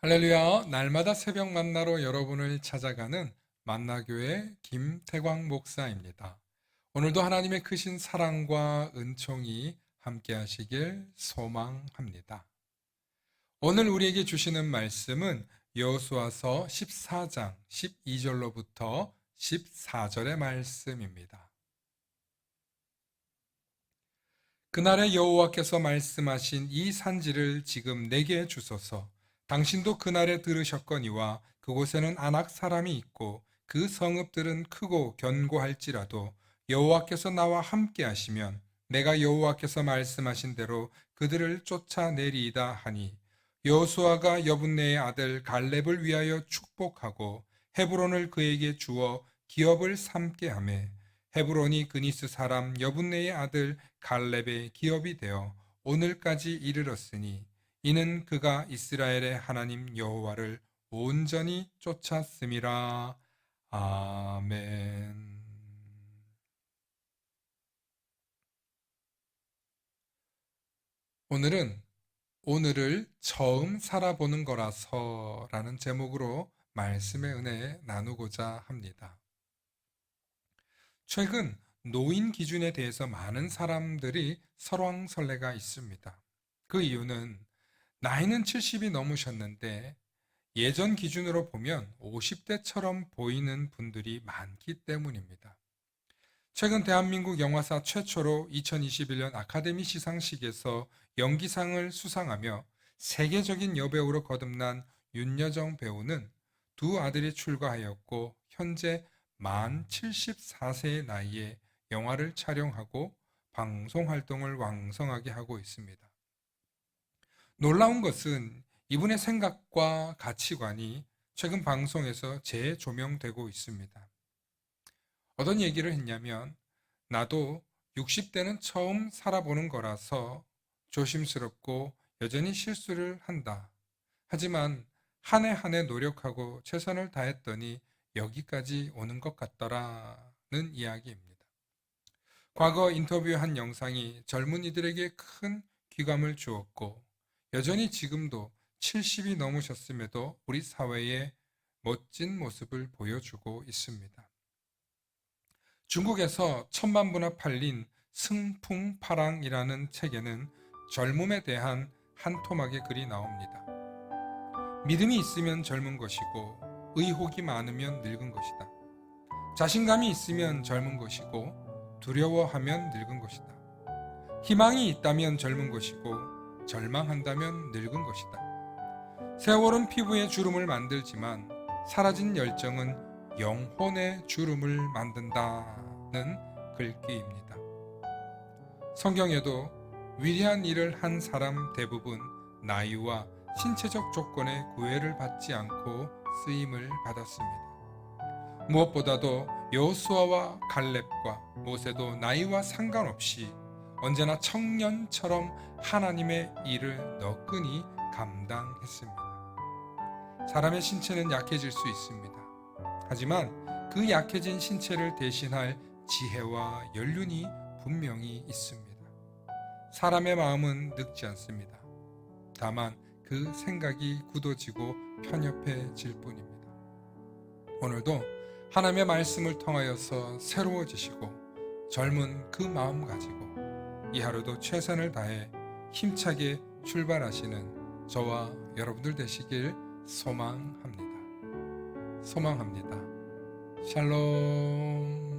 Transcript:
할렐루야! 날마다 새벽 만나러 여러분을 찾아가는 만나교회 김태광 목사입니다. 오늘도 하나님의 크신 사랑과 은총이 함께 하시길 소망합니다. 오늘 우리에게 주시는 말씀은 여호수아서 14장 12절로부터 14절의 말씀입니다. 그날에 여호와께서 말씀하신 이 산지를 지금 내게 주소서. 당신도 그날에 들으셨거니와 그곳에는 안악 사람이 있고 그 성읍들은 크고 견고할지라도 여호와께서 나와 함께 하시면 내가 여호와께서 말씀하신 대로 그들을 쫓아내리이다 하니 여호수아가 여분네의 아들 갈렙을 위하여 축복하고 헤브론을 그에게 주어 기업을 삼게 하매 헤브론이 그니스 사람 여분네의 아들 갈렙의 기업이 되어 오늘까지 이르렀으니 이는 그가 이스라엘의 하나님 여호와를 온전히 쫓았음이라. 아멘. 오늘은 오늘을 처음 살아보는 거라서 라는 제목으로 말씀의 은혜 나누고자 합니다. 최근 노인 기준에 대해서 많은 사람들이 설왕설래가 있습니다. 그 이유는 나이는 70이 넘으셨는데 예전 기준으로 보면 50대처럼 보이는 분들이 많기 때문입니다. 최근 대한민국 영화사 최초로 2021년 아카데미 시상식에서 연기상을 수상하며 세계적인 여배우로 거듭난 윤여정 배우는 두 아들이 출가하였고 현재 만 74세의 나이에 영화를 촬영하고 방송 활동을 왕성하게 하고 있습니다. 놀라운 것은 이분의 생각과 가치관이 최근 방송에서 재조명되고 있습니다. 어떤 얘기를 했냐면, 나도 60대는 처음 살아보는 거라서 조심스럽고 여전히 실수를 한다. 하지만 한 해 한 해 노력하고 최선을 다했더니 여기까지 오는 것 같더라는 이야기입니다. 과거 인터뷰한 영상이 젊은이들에게 큰 귀감을 주었고 여전히 지금도 70이 넘으셨음에도 우리 사회에 멋진 모습을 보여주고 있습니다. 중국에서 천만 부나 팔린 승풍파랑이라는 책에는 젊음에 대한 한 토막의 글이 나옵니다. 믿음이 있으면 젊은 것이고 의혹이 많으면 늙은 것이다. 자신감이 있으면 젊은 것이고 두려워하면 늙은 것이다. 희망이 있다면 젊은 것이고 절망한다면 늙은 것이다. 세월은 피부에 주름을 만들지만 사라진 열정은 영혼의 주름을 만든다는 글귀입니다. 성경에도 위대한 일을 한 사람 대부분 나이와 신체적 조건에 구애를 받지 않고 쓰임을 받았습니다. 무엇보다도 여호수아와 갈렙과 모세도 나이와 상관없이 언제나 청년처럼 하나님의 일을 너끈히 감당했습니다. 사람의 신체는 약해질 수 있습니다. 하지만 그 약해진 신체를 대신할 지혜와 연륜이 분명히 있습니다. 사람의 마음은 늙지 않습니다. 다만 그 생각이 굳어지고 편협해질 뿐입니다. 오늘도 하나님의 말씀을 통하여서 새로워지시고 젊은 그 마음 가지고 이 하루도 최선을 다해 힘차게 출발하시는 저와 여러분들 되시길 소망합니다. 소망합니다. 샬롬.